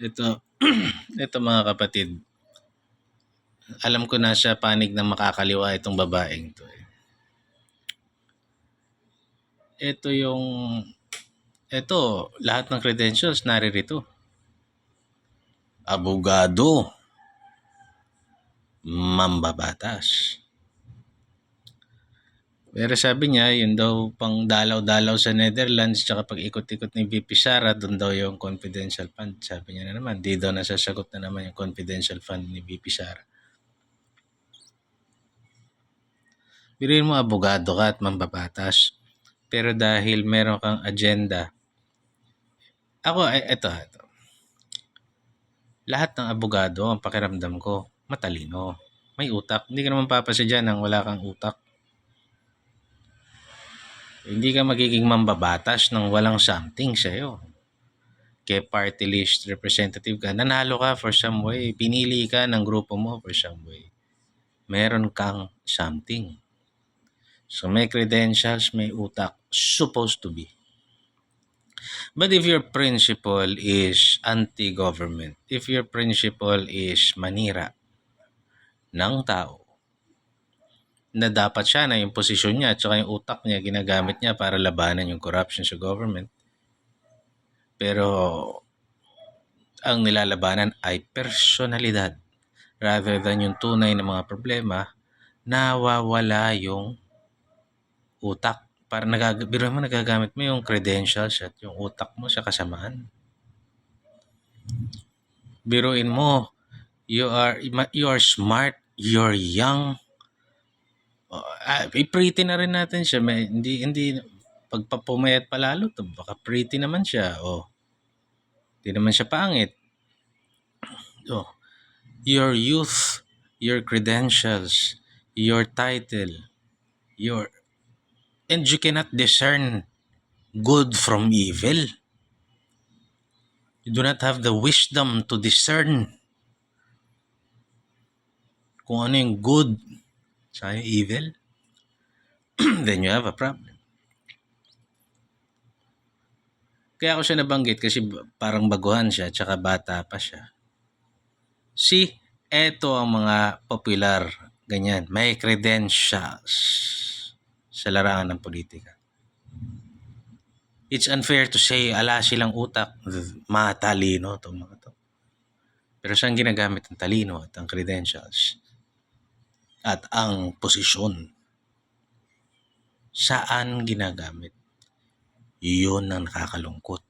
Ito, ito mga kapatid. Alam ko na siya panig na makakaliwa itong babaeng to. eh. Ito yung, ito, lahat ng credentials naririto. Abogado. Mambabatas. Pero sabi niya, yun daw pang dalaw-dalaw sa Netherlands tsaka pag ikot-ikot ni VP Sara, doon daw yung confidential fund. Sabi niya na naman, di daw nasasagot na naman yung confidential fund ni VP Sara. Biruin mo abogado ka at mambabatas. Pero dahil meron kang agenda, ako, eto, eto. Lahat ng abogado, ang pakiramdam ko, matalino. May utak. Hindi ka naman papasadya nang wala kang utak. Hindi ka magiging mambabatas nang walang something sa'yo. Kaya party list representative ka, nanalo ka for some way. Pinili ka ng grupo mo for some way. Meron kang something. So may credentials, may utak. Supposed to be. But if your principle is anti-government, if your principle is manira ng tao, na dapat siya na yung posisyon niya at saka yung utak niya ginagamit niya para labanan yung corruption sa government. Pero ang nilalabanan ay personalidad rather than yung tunay na mga problema, nawawala yung utak. Para nagag biro mo nagagamit mo yung credentials at yung utak mo sa kasamaan. Biruin mo, you are you are smart, you're young. Oh, ah, i-pretty na rin natin siya. May, hindi hindi pagpapumayat pa lalo to, baka pretty naman siya. Oh. Hindi naman siya pangit. Oh. Your youth, your credentials, your title, your and you cannot discern good from evil. You do not have the wisdom to discern kung ano yung good sa evil. Then you have a problem. Kaya ako siya nabanggit kasi parang baguhan siya tsaka bata pa siya. Si, eto ang mga popular, ganyan, may credentials sa larangan ng politika. It's unfair to say ala silang utak, matalino to mga to. Pero saan ginagamit ang talino at ang credentials? At ang posisyon? Saan ginagamit? Yun ang nakakalungkot.